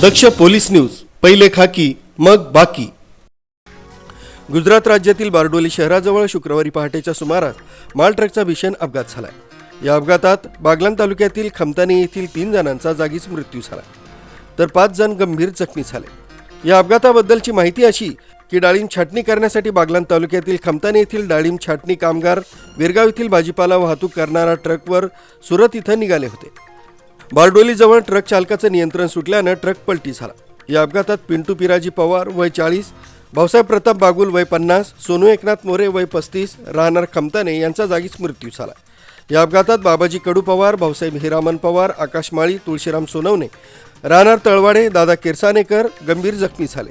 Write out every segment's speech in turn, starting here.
दक्ष police news पहिले खाकी मग बाकी. गुजरात राज्यातील बारडोली शहराजवळ शुक्रवारी पहाटेच्या सुमारास माल ट्रकचा भीषण अपघात झाला या अपघातात बागलान तालुक्यातील खमतानी येथील तीन जणांचा जागीच मृत्यू झाला. तर पाच जण गंभीर जखमी झाले. या अपघाताबद्दलची माहिती अशी की डाळिंब छाटणी करण्यासाठी बागलान तालुक्यातील खमतानी येथील डाळिंब छाटणी कामगार विरगाव येथील भाजीपाला वाहतूक करणारा ट्रकवर सुरत इथं निघाले होते. बारडोलीजवळ ट्रक चालकाचं नियंत्रण सुटल्यानं ट्रक पलटी झाला. या अपघातात पिंटू पिराजी पवार वय चाळीस भाऊसाहेब प्रताप बागुल वय पन्नास सोनू एकनाथ मोरे वय पस्तीस राहणार खमताने यांचा जागीच मृत्यू झाला. या अपघातात बाबाजी कडू पवार भाऊसाहेब हिरामन पवार आकाश माळी तुळशीराम सोनवणे राहणार तळवाडे दादा किरसानेकर गंभीर जखमी झाले.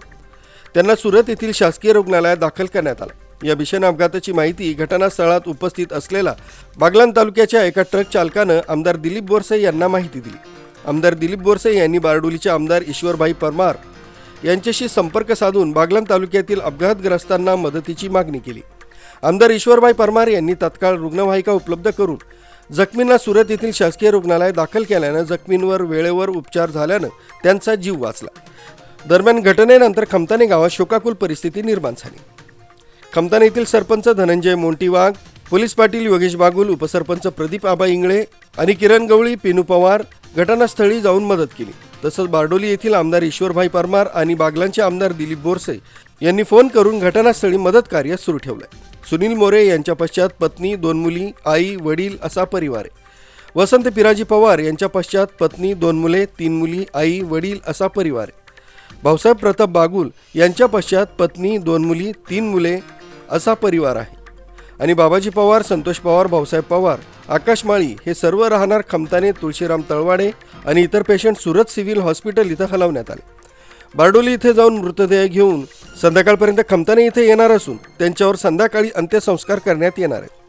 त्यांना सुरत येथील शासकीय रुग्णालयात दाखल करण्यात आलं. या भीषण अपघाताची माहिती घटनास्थळात उपस्थित असलेला बागलान तालुक्याच्या एका ट्रक चालकानं आमदार दिलीप बोरसे यांना माहिती दिली. आमदार दिलीप बोरसे यांनी बारडोलीचे आमदार ईश्वरभाई परमार यांच्याशी संपर्क साधून बागलान तालुक्यातील अपघातग्रस्तांना मदतीची मागणी केली. आमदार ईश्वरभाई परमार यांनी तत्काळ रुग्णवाहिका उपलब्ध करून जखमींना सुरत येथील शासकीय रुग्णालयात दाखल केल्यानं जखमींवर वेळेवर उपचार झाल्यानं त्यांचा जीव वाचला. दरम्यान घटनेनंतर खमताने गावात शोकाकुल परिस्थिती निर्माण झाली. खमताने येथील सरपंच धनंजय मोंटीवाघ पोलीस पाटील योगेश बागुल उपसरपंच प्रदीप आबा इंगळे आणि किरण गवळी पिनू पवार घटनास्थळी जाऊन मदत केली. तसंच बारडोली येथील आमदार ईश्वरभाई परमार आणि बागलांचे आमदार दिलीप बोरसे यांनी फोन करून घटनास्थळी मदत कार्य सुरू ठेवलंय. सुनील मोरे यांच्या पश्चात पत्नी दोन मुली आई वडील असा परिवार आहे. वसंत पिराजी पवार यांच्या पश्चात पत्नी दोन मुले तीन मुली आई वडील असा परिवार आहे. भाऊसाहेब प्रताप बागुल यांच्या पश्चात पत्नी दोन मुली तीन मुले असा परिवार आहे. आणि बाबाजी पवार संतोष पवार भाऊसाहेब पवार आकाश माळी हे सर्व राहणार खमताने तुळशीराम तळवाडे आणि इतर पेशंट सुरत सिव्हिल हॉस्पिटल इथं हलवण्यात आले. बारडोली इथे जाऊन मृतदेह घेऊन संध्याकाळपर्यंत खमताने इथे येणार असून त्यांच्यावर संध्याकाळी अंत्यसंस्कार करण्यात येणार आहेत.